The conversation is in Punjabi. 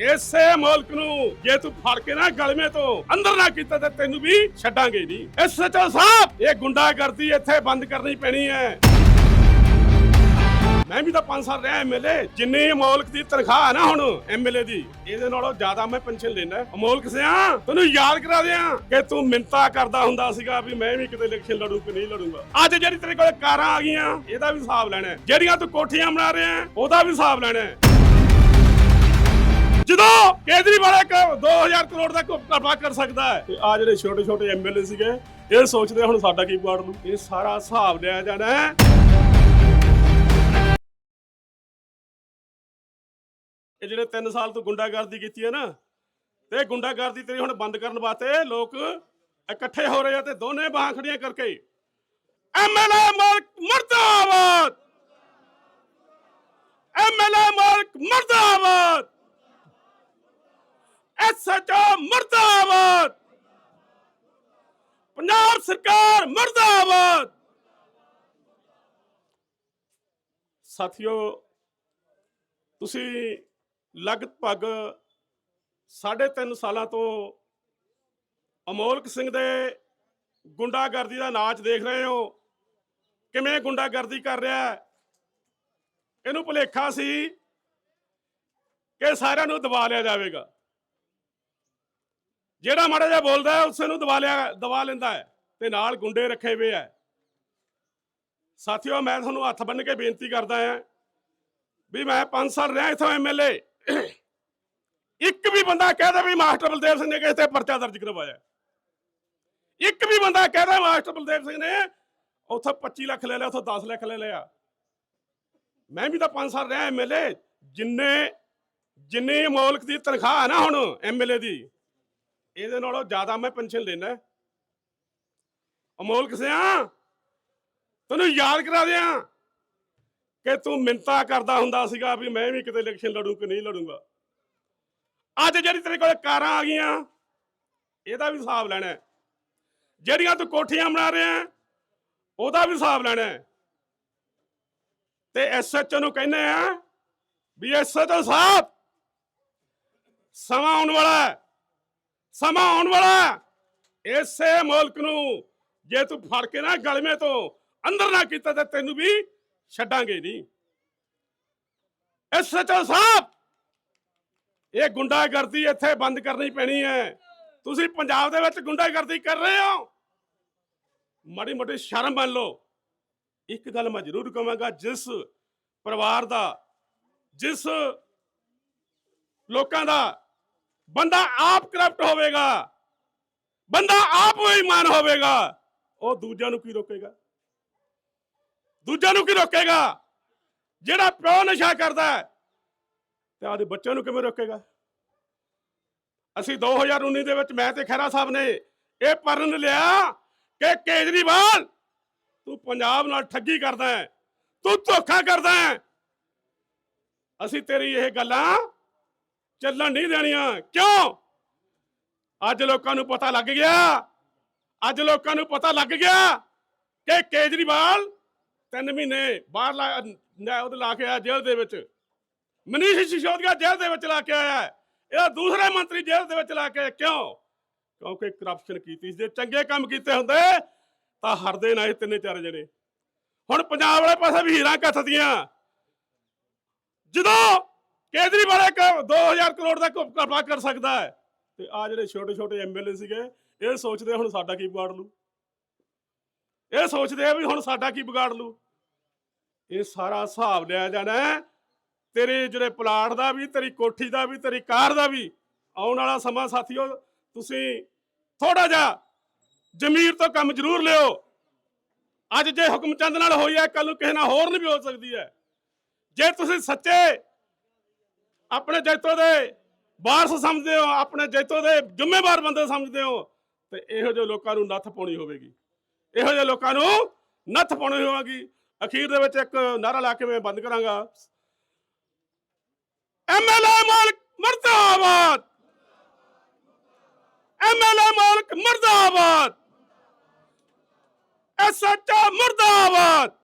ਇਸੇ ਮੁਲਕ ਨੂੰ ਜੇ ਤੂੰ ਫੜ ਕੇ ਨਾ ਗਲਮੇ ਤੋਂ ਅੰਦਰ ਨਾ ਕੀਤਾ ਤੇ ਤੈਨੂੰ ਵੀ ਛੱਡਾਂਗੇ ਨਹੀਂ। ਇਸ ਸੱਚੋ ਸਾਹਿਬ ਇਹ ਗੁੰਡਾਗਰਦੀ ਇੱਥੇ ਬੰਦ ਕਰਨੀ ਪੈਣੀ ਹੈ। ਮੈਂ ਵੀ ਤਾਂ 5 ਸਾਲ ਰਿਹਾ ਐਮਐਲਏ ਜਿੰਨੀ ਅਮੋਲਕ ਦੀ ਤਨਖਾਹ ਹੈ ਨਾ ਹੁਣ ਐਮਐਲਏ ਦੀ, ਇਹਦੇ ਨਾਲੋਂ ਜ਼ਿਆਦਾ ਮੈਂ ਪੈਨਸ਼ਨ ਲੈਣਾ ਅਮੋਲਕ ਸਿਆ, ਤੈਨੂੰ ਯਾਦ ਕਰਾ ਦਿਆਂ ਕਿ ਤੂੰ ਮਿੰਤਾ ਕਰਦਾ ਹੁੰਦਾ ਸੀਗਾ ਵੀ ਮੈਂ ਵੀ ਕਿਤੇ ਇਲੈਕਸ਼ਨ ਲੜੂ ਕਿ ਨਹੀਂ ਲੜੂਗਾ। ਅੱਜ ਜਿਹੜੀ ਤੇਰੇ ਕੋਲ ਕਾਰਾਂ ਆ ਗਈਆਂ, ਇਹਦਾ ਵੀ ਹਿਸਾਬ ਲੈਣਾ ਜਿਹੜੀਆਂ ਤੂੰ ਕੋਠੀਆਂ ਬਣਾ ਰਿਹਾ ਉਹਦਾ ਵੀ ਹਿਸਾਬ ਲੈਣਾ ਜਦੋਂ ਕੇਜਰੀਵਾਲ ਇੱਕ 2000 ਕਰੋੜ ਦਾ ਘਪਲਾ ਕਰ ਸਕਦਾ ਹੈ। ਤੇ ਆ ਜਿਹੜੇ ਛੋਟੇ ਛੋਟੇ ਐਮਐਲਏ ਸੀਗੇ ਇਹ ਸੋਚਦੇ ਹੁਣ ਸਾਡਾ ਕੀ ਵਿਗਾੜ ਲੂ ਇਹ ਸਾਰਾ ਹਿਸਾਬ ਲਿਆ ਜਾਣਾ ਹੈ। ਇਹ ਜਿਹੜੇ 3 ਸਾਲ ਤੋਂ ਗੁੰਡਾਗਰਦੀ ਕੀਤੀ ਹੈ ਨਾ ਤੇ ਗੁੰਡਾਗਰਦੀ ਤੇਰੀ ਹੁਣ ਬੰਦ ਕਰਨ ਵਾਸਤੇ ਲੋਕ ਇਕੱਠੇ ਹੋ ਰਹੇ ਆ ਤੇ ਦੋਨੇ ਬਾਹਾਂ ਖੜੀਆਂ ਕਰਕੇ ਐਮਐਲਏ ਮਾਲਕ ਮਰਦਾਬਾਦ! ਐਮਐਲਏ ਮਾਲਕ ਮਰਦਾਬਾਦ! ਐਸਐਚਓ ਮਰਦਾਬਾਦ। ਪੰਜਾਬ ਸਰਕਾਰ ਮਰਦਾਬਾਦ। ਸਾਥੀਓ, ਤੁਸੀਂ ਲਗਭਗ 3.5 ਸਾਲਾਂ ਤੋਂ ਅਮੋਲਕ ਸਿੰਘ ਦੇ ਗੁੰਡਾਗਰਦੀ ਦਾ ਨਾਚ ਦੇਖ ਰਹੇ ਹੋ। ਕਿਵੇਂ ਗੁੰਡਾਗਰਦੀ ਕਰ ਰਿਹਾ ਹੈ? ਇਹਨੂੰ ਭੁਲੇਖਾ ਸੀ ਕਿ ਸਾਰਿਆਂ ਨੂੰ ਦਬਾ ਲਿਆ ਜਾਵੇਗਾ। ਜਿਹੜਾ ਮਾੜਾ ਜਿਹਾ ਬੋਲਦਾ ਹੈ, ਉਸੇ ਨੂੰ ਦਬਾ ਲਿਆ, ਦਬਾ ਲੈਂਦਾ ਹੈ ਤੇ ਨਾਲ ਗੁੰਡੇ ਰੱਖੇ ਹੋਏ ਆ ਸਾਥੀਓ, ਮੈਂ ਤੁਹਾਨੂੰ ਹੱਥ ਬੰਨ੍ਹ ਕੇ ਬੇਨਤੀ ਕਰਦਾ ਹਾਂ ਵੀ ਮੈਂ 5 ਸਾਲ ਰਿਹਾ ਇਥੋਂ ਐਮਐਲਏ ਇੱਕ ਵੀ ਬੰਦਾ ਕਹਦਾ ਵੀ ਮਾਸਟਰ ਬਲਦੇਵ ਸਿੰਘ ਨੇ ਕਿਸੇ ਤੇ ਪਰਚਾ ਦਰਜ ਕਰਵਾਇਆ ਇੱਕ ਵੀ ਬੰਦਾ ਕਹਦਾ ਮਾਸਟਰ ਬਲਦੇਵ ਸਿੰਘ ਨੇ ਉੱਥੋਂ 25 ਲੱਖ ਲੈ ਲਿਆ, ਉੱਥੋਂ 10 ਲੱਖ ਲੈ ਲਿਆ। ਮੈਂ ਵੀ ਤਾਂ 5 ਸਾਲ ਰਿਹਾ ਐਮਐਲਏ ਜਿੰਨੇ, ਜਿੰਨੀ ਮੌਲਕ ਦੀ ਤਨਖਾਹ ਹੈ ਨਾ ਹੁਣ ਐਮਐਲਏ ਦੀ ਇਹਦੇ ਨਾਲੋਂ ਜ਼ਿਆਦਾ ਮੈਂ ਪੈਨਸ਼ਨ ਲੈਣਾ ਅਮੋਲ ਸਿਆ, ਤੈਨੂੰ ਯਾਦ ਕਰਾ ਦਿਆਂ ਕਿ ਤੂੰ ਮਿੰਤਾ ਕਰਦਾ ਹੁੰਦਾ ਸੀਗਾ ਵੀ ਮੈਂ ਵੀ ਕਿਤੇ ਇਲੈਕਸ਼ਨ ਲੜੂ ਕਿ ਨਹੀਂ ਲੜੂਗਾ। ਅੱਜ ਜਿਹੜੀ ਤੇਰੇ ਕੋਲ ਕਾਰਾਂ ਆ ਗਈਆਂ, ਇਹਦਾ ਵੀ ਹਿਸਾਬ ਲੈਣਾ ਜਿਹੜੀਆਂ ਤੂੰ ਕੋਠੀਆਂ ਬਣਾ ਰਿਹਾ ਉਹਦਾ ਵੀ ਹਿਸਾਬ ਲੈਣਾ ਹੈ। ਤੇ ਐਸਐਚਓ ਨੂੰ ਕਹਿੰਦੇ ਆ ਵੀ ਐਸਐਚਓ ਸਾਹਿਬ ਸਮਾਂ ਆਉਣ ਵਾਲਾ ਹੈ। ਸਮਾਂ ਆਉਣ ਵਾਲਾ ਇਸੇ ਮੁਲਕ ਨੂੰ ਜੇ ਤੂੰ ਫੜ ਕੇ ਨਾ ਗਲਮੇ ਤੋਂ ਅੰਦਰ ਨਾ ਕੀਤਾ ਤੇ ਤੈਨੂੰ ਵੀ ਛੱਡਾਂਗੇ ਨਹੀਂ। ਇਸ ਐਸਐਚਓ ਸਾਹਿਬ ਇਹ ਗੁੰਡਾਗਰਦੀ ਇੱਥੇ ਬੰਦ ਕਰਨੀ ਪੈਣੀ ਹੈ। ਤੁਸੀਂ ਪੰਜਾਬ ਦੇ ਵਿੱਚ ਗੁੰਡਾਗਰਦੀ ਕਰ ਰਹੇ ਹੋ। ਮਾੜੀ ਮੋਟੀ ਸ਼ਰਮ ਮੰਨ ਲਓ। ਇੱਕ ਗੱਲ ਮੈਂ ਜ਼ਰੂਰ ਕਹਾਂਗਾ, ਜਿਸ ਪਰਿਵਾਰ ਦਾ, ਜਿਸ ਲੋਕਾਂ ਦਾ ਬੰਦਾ ਆਪ ਕਰਪਟ ਹੋਵੇਗਾ। ਬੰਦਾ ਆਪ ਬੇਈਮਾਨ ਹੋਵੇਗਾ। ਉਹ ਦੂਜਿਆਂ ਨੂੰ ਕੀ ਰੋਕੇਗਾ? ਦੂਜਿਆਂ ਨੂੰ ਕੀ ਰੋਕੇਗਾ? ਜਿਹੜਾ ਪਿਓ ਨਸ਼ਾ ਕਰਦਾ ਹੈ, ਤੇ ਆਦੇ ਬੱਚਿਆਂ ਨੂੰ ਕਿਵੇਂ ਰੋਕੇਗਾ? ਅਸੀਂ 2019 ਦੇ ਵਿੱਚ ਮੈਂ ਤੇ ਖਹਿਰਾ ਸਾਹਿਬ ਨੇ ਇਹ ਪਰਨ ਲਿਆ ਕਿ ਕੇਜਰੀਵਾਲ, ਤੂੰ ਪੰਜਾਬ ਨਾਲ ਠੱਗੀ ਕਰਦਾ ਹੈ, ਤੂੰ ਧੋਖਾ ਕਰਦਾ ਹੈ। ਅਸੀਂ ਤੇਰੀ ਇਹ ਗੱਲਾਂ ਚੱਲਣ ਨਹੀਂ ਦੇਣੀਆਂ। ਕਿਉਂ? ਅੱਜ ਲੋਕਾਂ ਨੂੰ ਪਤਾ ਲੱਗ ਗਿਆ। ਅੱਜ ਲੋਕਾਂ ਨੂੰ ਪਤਾ ਲੱਗ ਗਿਆ ਕਿ ਕੇਜਰੀਵਾਲ ਤਿੰਨ ਮਹੀਨੇ ਬਾਹਰ ਲਾ ਉਹਦੇ ਲਾ ਕੇ ਆਇਆ ਜੇਲ੍ਹ ਦੇ ਵਿੱਚ। ਮਨੀਸ਼ ਸਿਸੋਦੀਆ ਜੇਲ੍ਹ ਦੇ ਵਿੱਚ ਲਾ ਕੇ ਆਇਆ ਇਹ ਦੂਸਰੇ ਮੰਤਰੀ ਜੇਲ੍ਹ ਦੇ ਵਿੱਚ ਲਾ ਕੇ ਕਿਉਂ? ਕਿਉਂਕਿ ਕਰਪਸ਼ਨ ਕੀਤੀ ਸੀ। ਜੇ ਚੰਗੇ ਕੰਮ ਕੀਤੇ ਹੁੰਦੇ, ਤਾਂ ਹਰਦੇ ਨਾ ਇਹ ਤਿੰਨੇ ਚਾਰ ਜਣੇ। ਹੁਣ ਪੰਜਾਬ ਵਾਲੇ ਪਾਸੇ ਵੀ ਹੀਰਾਂ ਕੱਥਦੀਆਂ। ਜਦੋਂ ਕੇਜਰੀਵਾਲ ਇੱਕ 2000 ਕਰੋੜ ਦਾ ਘਪਲਾ ਕਰ ਸਕਦਾ ਹੈ। ਤੇ ਆ ਜਿਹੜੇ ਛੋਟੇ ਛੋਟੇ ਐਮਐਲਏ ਸੀਗੇ, ਇਹ ਸੋਚਦੇ ਹੁਣ ਸਾਡਾ ਕੀ ਵਿਗਾੜ ਲੂ? ਇਹ ਸੋਚਦੇ ਆ ਵੀ ਹੁਣ ਸਾਡਾ ਕੀ ਵਿਗਾੜ ਲੂ? ਇਹ ਸਾਰਾ ਹਿਸਾਬ ਲਿਆ ਜਾਣਾ ਤੇਰੇ ਜਿਹੜੇ ਪਲਾਟ ਦਾ ਵੀ, ਤੇਰੀ ਕੋਠੀ ਦਾ ਵੀ, ਤੇਰੀ ਕਾਰ ਦਾ ਵੀ ਆਉਣ ਵਾਲਾ ਸਮਾਂ ਸਾਥੀਓ, ਤੁਸੀਂ ਥੋੜਾ ਜਿਹਾ ਜ਼ਮੀਰ ਤੋਂ ਕੰਮ ਜ਼ਰੂਰ ਲਿਓ। ਅੱਜ ਜੇ ਹੁਕਮਚੰਦ ਨਾਲ ਹੋਈ ਹੈ ਕੱਲ ਨੂੰ ਕਿਸੇ ਨਾਲ ਹੋਰ ਨਹੀਂ ਵੀ ਹੋ ਸਕਦੀ ਹੈ। ਜੇ ਤੁਸੀਂ ਸੱਚੇ ਆਪਣੇ ਜੈਤੋ ਦੇ ਵਾਰਸ ਸਮਝਦੇ ਹੋ, ਆਪਣੇ ਜੈਤੋ ਦੇ ਜ਼ਿੰਮੇਵਾਰ ਬੰਦੇ ਸਮਝਦੇ ਹੋ, ਤੇ ਇਹੋ ਜਿਹੇ ਲੋਕਾਂ ਨੂੰ ਨੱਥ ਪਾਉਣੀ ਹੋਵੇਗੀ। ਇਹੋ ਜਿਹੇ ਲੋਕਾਂ ਨੂੰ ਨੱਥ ਪਾਉਣੀ ਹੋਵੇਗੀ। ਅਖੀਰ ਦੇ ਵਿੱਚ ਇੱਕ ਨਾਰਾ ਲਾ ਕੇ ਮੈਂ ਬੰਦ ਕਰਾਂਗਾ। ਐਮਐਲਏ ਮਾਲਕ ਮਰਦਾਬਾਦ! ਐਮਐਲਏ ਮਾਲਕ ਮਰਦਾਬਾਦ! ਐਸਐਚਓ ਮਰਦਾਬਾਦ!